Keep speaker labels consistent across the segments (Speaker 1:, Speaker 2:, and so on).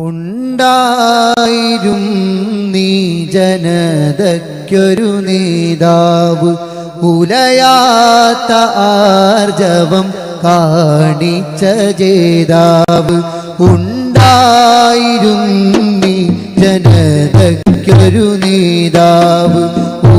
Speaker 1: ഉണ്ടായിരും നീ ജനതയ്ക്കൊരു നേതാവ്. ഉലയാത്ത ആർജവം കാണിച്ച ജേതാവ്. ഉണ്ടായിരും നീ ജനതയ്ക്കൊരു നേതാവ്.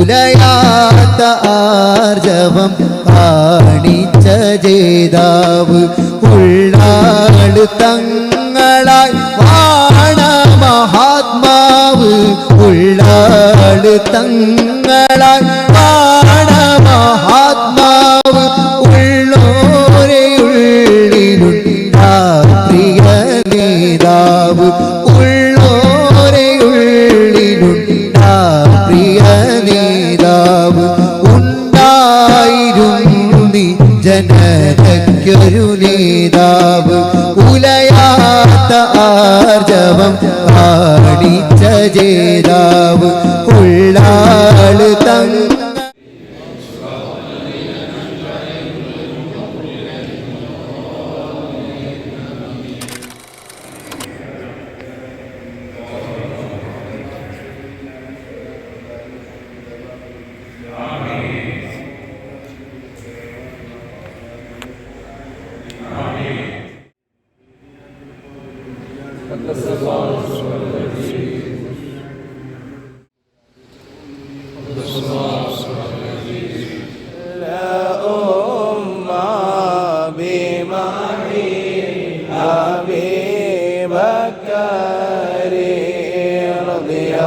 Speaker 1: ഉലയാത്ത ആർജവം കാണിച്ച ജേതാവ്. ഉള്ളാൾ തങ്ങളായി தங்களாய் வாண மகாத்மாவு உள்ளாடு தங்களாய் வாண மகாத்மா നിലാവ് ഉള്ളാള് തങ്ങ
Speaker 2: That's the.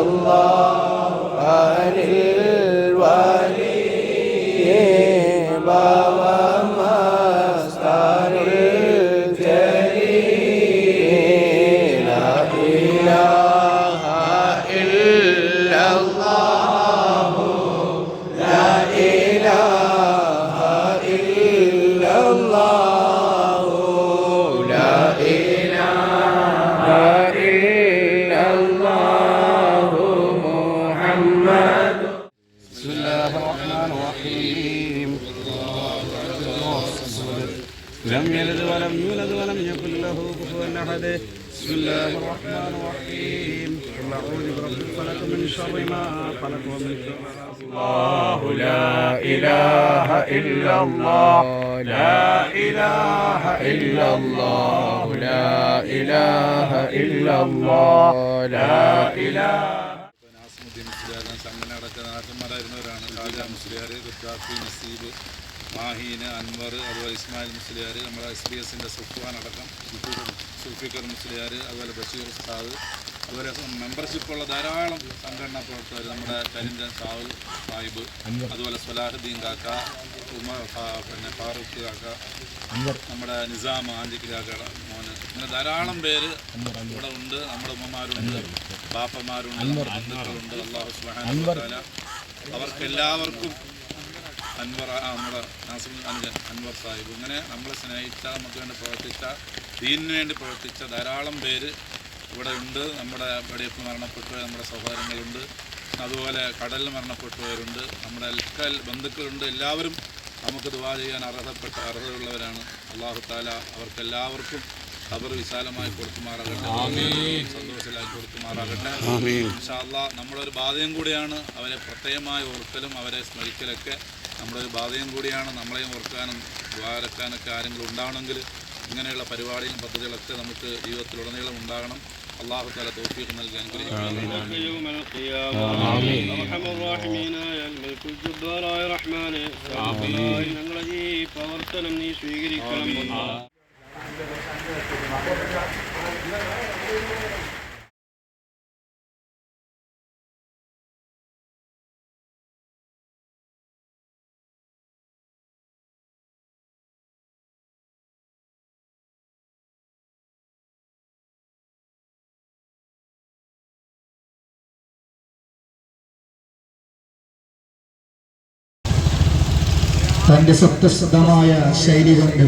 Speaker 2: আল্লাহ। كفوا احد بسم الله الرحمن الرحيم قل اعوذ برب الفلق من شر ما خلق ومن شر الله لا اله الا الله لا اله الا الله لا اله الا الله لا اله
Speaker 3: നാസിമുദ്ദീൻ മുസ്ലിയാർ അങ്ങനെ അടക്ക നാട്ടന്മാരായിരുന്നവരാണ് ഖാജ മുസ്ലിയാർ ഗുജറാത്തി നസീബ് മാഹീന് അൻവർ അതുപോലെ ഇസ്മായിൽ മുസ്ലിയാർ നമ്മുടെ എസ് ബി എസിന്റെ സുഫ്വാൻ അടക്കം സുൽഫിക്കർ മുസ്ലിയാർ അതുപോലെ ബഷീർ ഉസ്താദ് അതുപോലെ മെമ്പർഷിപ്പുള്ള ധാരാളം സംഘടനാ പ്രവർത്തകർ നമ്മുടെ കരിഞ്ചൻ സാഹു സാഹിബ് അതുപോലെ സുലാഹുദ്ദീൻ കാക്ക ഉമർ പിന്നെ ഫാറൂഖ് കാക്ക നമ്മുടെ നിസാം ആഞ്ചിക്ക് കാക്കയുടെ മോന് അങ്ങനെ ധാരാളം പേര് ഇവിടെ ഉണ്ട്. നമ്മുടെ ഉമ്മമാരുണ്ട് പാപ്പമാരുണ്ട് ബന്ധുക്കളുണ്ട് അള്ളാഹു തആല അവർക്കെല്ലാവർക്കും അൻവർ നമ്മുടെ നാസിം അനുജൻ അൻവർ സാഹിബ്. ഇങ്ങനെ നമ്മളെ സ്നേഹിച്ച നമുക്ക് വേണ്ടി പ്രവർത്തിച്ച ദീനിന് വേണ്ടി പ്രവർത്തിച്ച ധാരാളം പേര് ഇവിടെ ഉണ്ട്. നമ്മുടെ വെടിയപ്പ് മരണപ്പെട്ടവർ നമ്മുടെ സഹോദരങ്ങളുണ്ട്. അതുപോലെ കടലിൽ മരണപ്പെട്ടവരുണ്ട്. നമ്മുടെ എൽക്കൽ ബന്ധുക്കളുണ്ട്. എല്ലാവരും നമുക്ക് ദുവാ ചെയ്യാൻ അർഹതപ്പെട്ട അർഹതയുള്ളവരാണ്. അള്ളാഹു താല അവർക്കെല്ലാവർക്കും ഖബർ വിശാലമായി കൊടുക്കുമാറാകട്ടെ. സന്തോഷത്തിലാക്കി കൊടുക്കുമാറാകട്ടെ. ഇൻഷാ നമ്മളൊരു ബാധയും കൂടിയാണ് അവരെ പ്രത്യേകമായി ഓർക്കലും അവരെ സ്മരിക്കലൊക്കെ. നമ്മളൊരു ബാധയും കൂടിയാണ് നമ്മളെയും ഓർക്കാനും ദ്വാരക്കാനൊക്കെ ആരെങ്കിലും ഉണ്ടാവണമെങ്കിൽ ഇങ്ങനെയുള്ള പരിപാടിയും പദ്ധതികളൊക്കെ നമുക്ക് ജീവിതത്തിലുടനീളം ഉണ്ടാകണം. അള്ളാഹു തല തോഫീക്ക് നൽകാൻ അനുഗ്രഹിക്കും
Speaker 4: പ്രവർത്തനം നീ സ്വീകരിക്കണം.
Speaker 5: തന്റെ സത്യസന്ധമായ ശൈലി കൊണ്ട്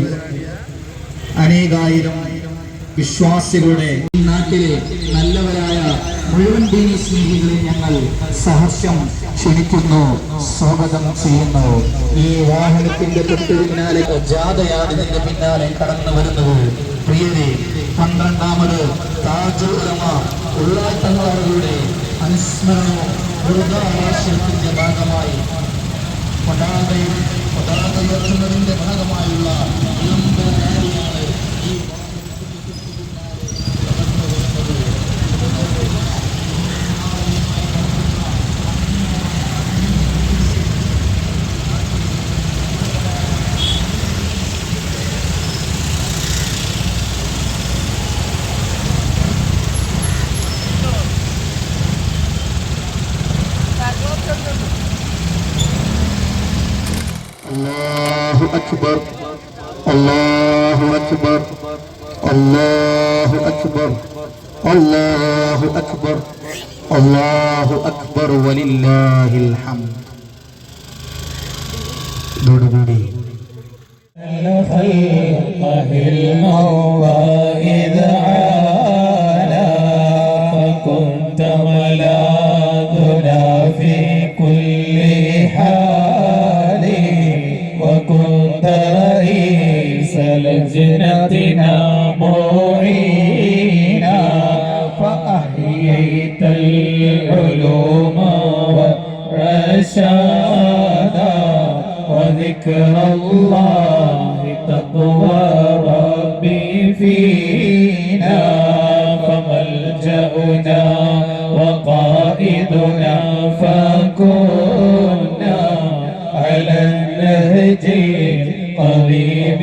Speaker 5: അനേകായിരം വിശ്വാസികളുടെ നാട്ടിലെ നല്ലവരായ മുഴുവൻ ദീനി സ്നേഹികളെ ഞങ്ങൾ സഹർഷം ക്ഷണിക്കുന്നു സ്വാഗതം ചെയ്യുന്നു. ഈ വാഹനത്തിന്റെ തൊട്ട് പിന്നാലെ ജാഥയാണ് പിന്നാലെ കടന്നു വരുന്നത്. പ്രിയരെ പന്ത്രണ്ടാമത് താജുൽ അനുസ്മരണവും ഭാഗമായി പതാകയും പതാക ഉയർത്തുന്നതിന്റെ ഭാഗമായുള്ള أكبر. الله أكبر. الله أكبر. الله أكبر. الله أكبر. ولله الحمد.
Speaker 6: دود دودي خلقه المولى إذ وذكر الله تقوى ربي فينا فملجأنا وقائدنا فكنا على النهج القويم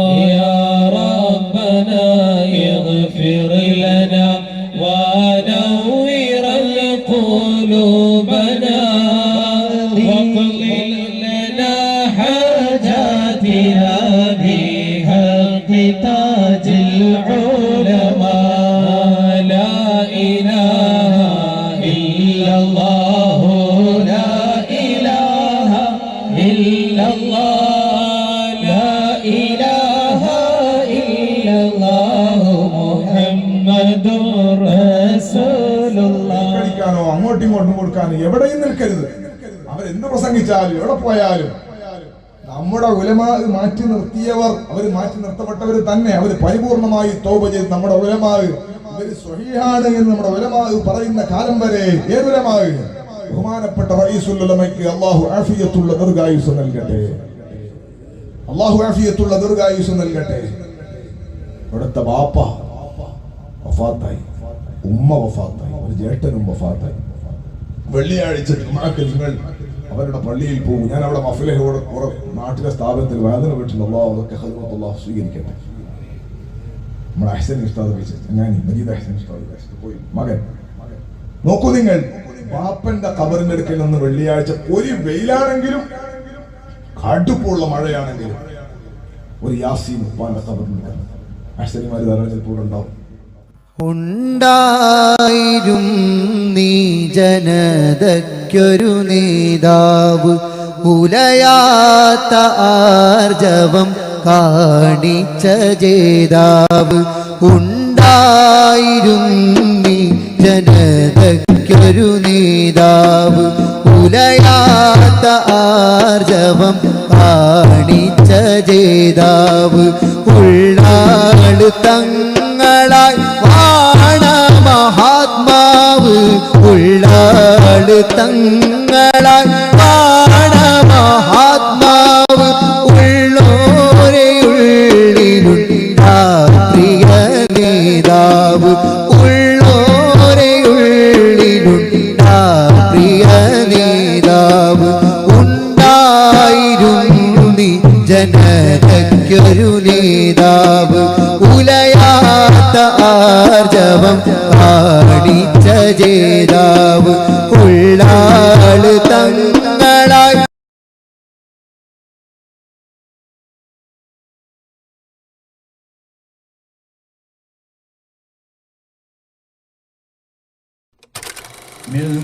Speaker 7: എവിടെയും നിൽക്കരുത്. അവരെന്ത് പ്രസംഗിച്ചാലും എവിടെ പോയാലും. നമ്മുടെ ഉലമ മാറ്റി നിർത്തിയവർ അവർ മാറ്റി നിർത്തപ്പെട്ടവർ തന്നെ. അവർ പരിപൂർണമായി തോപ ചെയ്ത് നമ്മുടെ ഉലമാവ് ഇവർ സ്വഹീഹാണ് എന്ന് നമ്മുടെ ഉലമാവ് പറയുന്ന കാലം വരെ. ഏതുലമാവ് ബഹുമാനപ്പെട്ട റയീസുൽ ഉലമയ്ക്ക് അള്ളാഹു ആഫിയത്തുള്ള ദീർഘായുസ് നൽകട്ടെ. അള്ളാഹു ആഫിയത്തുള്ള ദീർഘായുസ് നൽകട്ടെ. ഇവിടുത്തെ ബാപ്പ വഫാത്തായി. ഉമ്മ വഫാത്തായി. ഒരു ജേഷ്ഠനും വഫാത്തായി. വെള്ളിയാഴ്ച ജുമാക്ക് നിങ്ങൾ അവരുടെ പള്ളിയിൽ പോകും. ഞാൻ അവിടെ മഫിലഹോട് നാട്ടിലെ സ്ഥാപനത്തിൽ വേദന അള്ളാഹു അതൊക്കെ ഹദ്മത്ത് അള്ളാഹു സ്വീകരിക്കട്ടെ. നമ്മുടെ അഹ്സൻ ഉസ്താദ് ഞാൻ മജീദ് അഹ്സൻ ഉസ്താദ് പോയി മകൻ നോക്കൂ നിങ്ങൾ ബാപ്പന്റെ കബറിന്റെ അടുക്കൽ നിന്ന് വെള്ളിയാഴ്ച ഒരു വെയിലാണെങ്കിലും കടുപ്പുള്ള മഴയാണെങ്കിലും ഒരു യാസീൻ ഉപ്പാന്റെ കബറിന്റെ അഹ്സനിമാര് ധാരാളം ചിലപ്പോൾ ഉണ്ടാവും.
Speaker 1: ഉണ്ടായിരും നീ ജനതയ്ക്കൊരു നേതാവ്. ഉലയാത്ത ആർജവം കാണിച്ച ജേതാവ്. ഉണ്ടായിരും നീ ജനതയ്ക്കൊരു നേതാവ്. ഉലയാത്ത ആർജവം കാണിച്ച ജേതാവ്. ഉള്ളാൾ തങ്ങളായി மகளாய் வாழ மகாத்மாவு உள்ளாடு தங்களாய் வாழ மகாத்மாவு உள்ளோரை உள்ளிருள் ராத்திரிய ജനതയ്ക്കൊരു നേതാവ് ഉലയാ ആർജവം പാടിച്ച ജേതാവ് ഉള്ളാൾ തങ്ങളായി.
Speaker 8: من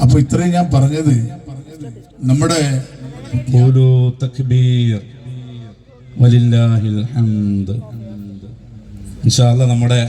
Speaker 9: അപ്പൊ ഇത്രയും ഞാൻ പറഞ്ഞത് നമ്മുടെ
Speaker 3: തക്ബീർ നമ്മുടെ